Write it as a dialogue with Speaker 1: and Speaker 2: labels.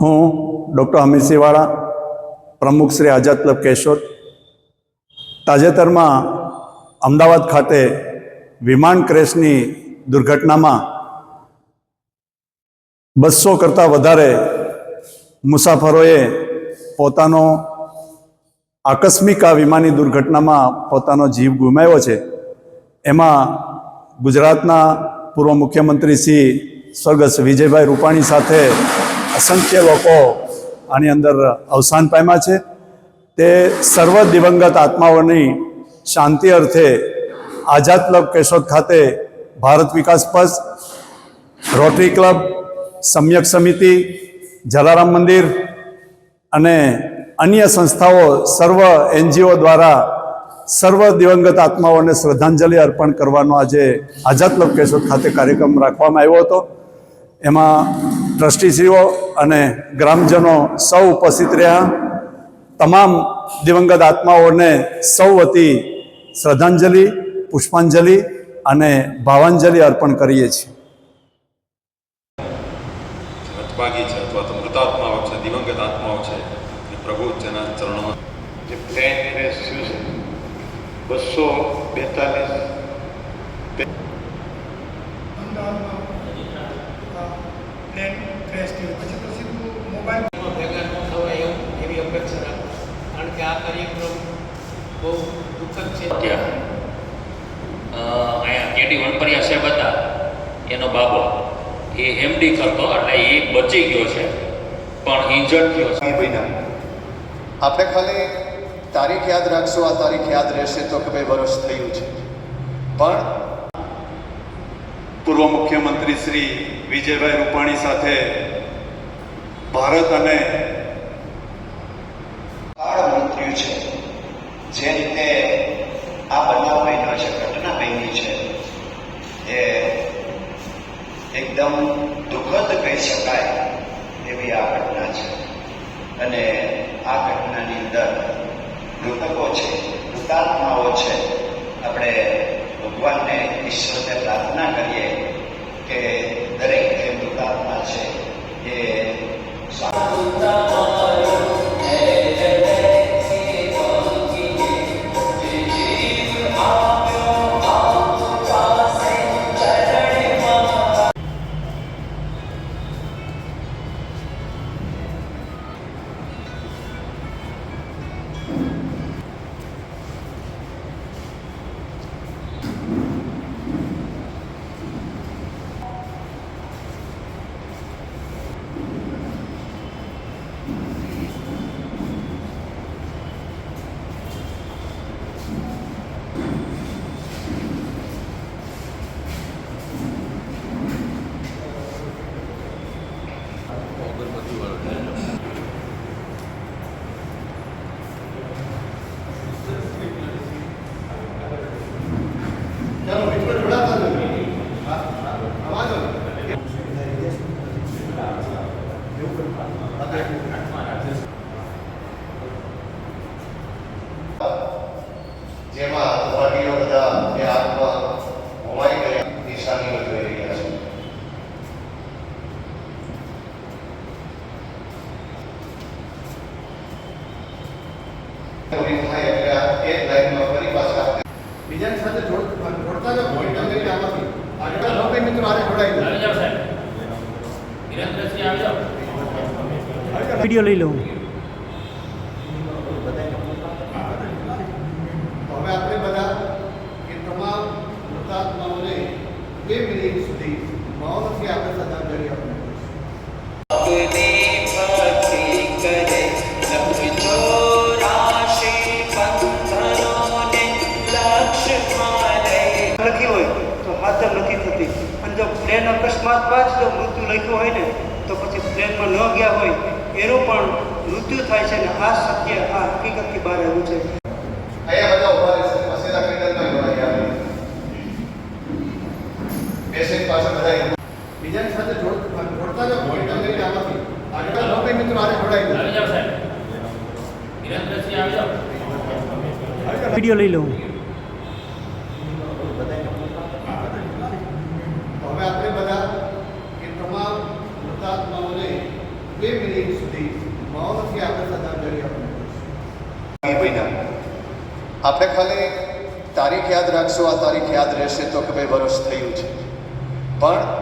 Speaker 1: હું ડૉક્ટર અમિતસિંહવાળા પ્રમુખ શ્રી આઝાદ ક્લબ કેશોદ. તાજેતરમાં અમદાવાદ ખાતે વિમાન ક્રેશની દુર્ઘટનામાં બસો કરતાં વધારે મુસાફરોએ પોતાનો આકસ્મિક આ વિમાની દુર્ઘટનામાં પોતાનો જીવ ગુમાવ્યો છે. એમાં ગુજરાતના પૂર્વ મુખ્યમંત્રી શ્રી સ્વર્ગસ્થ વિજયભાઈ રૂપાણી સાથે અસંખ્ય લોકો આની અંદર અવસાન પામ્યા છે. તે સર્વ દિવંગત આત્માઓની શાંતિ અર્થે આઝાદ ક્લબ કેશોદ ખાતે ભારત વિકાસ પક્ષ રોટરી ક્લબ, સમ્યક સમિતિ, જલારામ મંદિર અને અન્ય સંસ્થાઓ સર્વ એનજીઓ દ્વારા સર્વ દિવંગત આત્માઓને શ્રદ્ધાંજલિ અર્પણ કરવાનો આજે આઝાદ ક્લબ કેશોદ ખાતે કાર્યક્રમ રાખવામાં આવ્યો હતો. એમાં ટ્રસ્ટીશ્રીઓ અને ગ્રામજનો સૌ ઉપસ્થિત રહ્યા. તમામ દિવંગત આત્માઓને સૌ વતી શ્રદ્ધાંજલિ પુષ્પાંજલિ અને ભાવાંજલિ અર્પણ કરીએ છીએ.
Speaker 2: છે અથવા તો મૃતાત્માઓ છે દિવંગત આત્માઓ છે એ પ્રભુ જેના ચરણોમાં
Speaker 3: જે પ્લેન ક્રેશ થયું છે બસો બેતાલીસ
Speaker 4: પ્લેન ક્રેશ થયું પછી તો સીધું મોબાઈલ
Speaker 5: એમાં ભેગા ન થવાય એવું એવી અપેક્ષા રાખું કારણ કે આ કાર્યક્રમ બહુ દુઃખદ છે
Speaker 6: ત્યાં અ, અહીંયા વણપરિયા સાહેબ હતા એનો બાબો. એ એમડી કરતો એટલે એ બચી ગયો છે પણ ઇન્જર્ડ થયો છે.
Speaker 7: એ આપણે ખાલી તારીખ યાદ રાખશું આ તારીખ યાદ રહેશે તો કે ભાઈ વર્ષ થયું છે. પણ
Speaker 1: પૂર્વ મુખ્યમંત્રી શ્રી વિજયભાઈ રૂપાણી સાથે ભારત અને
Speaker 8: કાળ મૃત્યુ છે જે રીતે આ બનાવ બન્યો છે ઘટના બની છે એ એકદમ દુઃખદ કહી શકાય એવી આ ઘટના છે. અને આ ઘટનાની અંદર મૃતકો છે, મૃતાત્માઓ છે. આપણે ભગવાનને ઈશ્વરને પ્રાર્થના કરીએ
Speaker 7: જેમાં સહભાગીઓ બધા એ આગમાં હોમાઈ ગયા નિશાનીઓ જોઈ રહ્યા છે. જ
Speaker 4: બીજાની સાથે જોડ- જોડતા જાઓ મોનિટર કરીને આમાંથી. આગળ મિત્રો આને જોડાઈ જાય
Speaker 9: વીડિયો લઈ લઉં.
Speaker 10: અકસ્માતમાં જ જો મૃત્યુ લખ્યું હોય ને તો પછી પ્લેનમાં ન ગયા હોય એનું પણ મૃત્યુ થાય છે ને આ સત્ય આ હકીકતથી બહાર આવ્યું છે.
Speaker 7: અહીંયા બધા ઊભા રહેશે પછીના કિંડલમાં જોડાઈ આવે. પેશન્ટ પાસે બધા
Speaker 4: બીજાની સાથે જોડ- જોડતા જાઓ મોનિટર કરીને આમાંથી આગળ લોકો મિત્રો આને જોડાઈ જાય
Speaker 6: આવી જાઓ સાહેબ. વિરેન્દ્રસિંહ આવી જાઓ.
Speaker 9: વીડિયો લઈ લઉં
Speaker 4: તો હવે આપણે બધા એ તમામ મૃતાત્માઓને બે મિનિટ સુધી મૌનથી આપણે શ્રદ્ધાંજલિ આપીશું
Speaker 7: એ મહિના આપણે ખાલી તારીખ યાદ રાખશું, આ તારીખ યાદ રહેશે તો કે ભાઈ વર્ષ થયું છે. પણ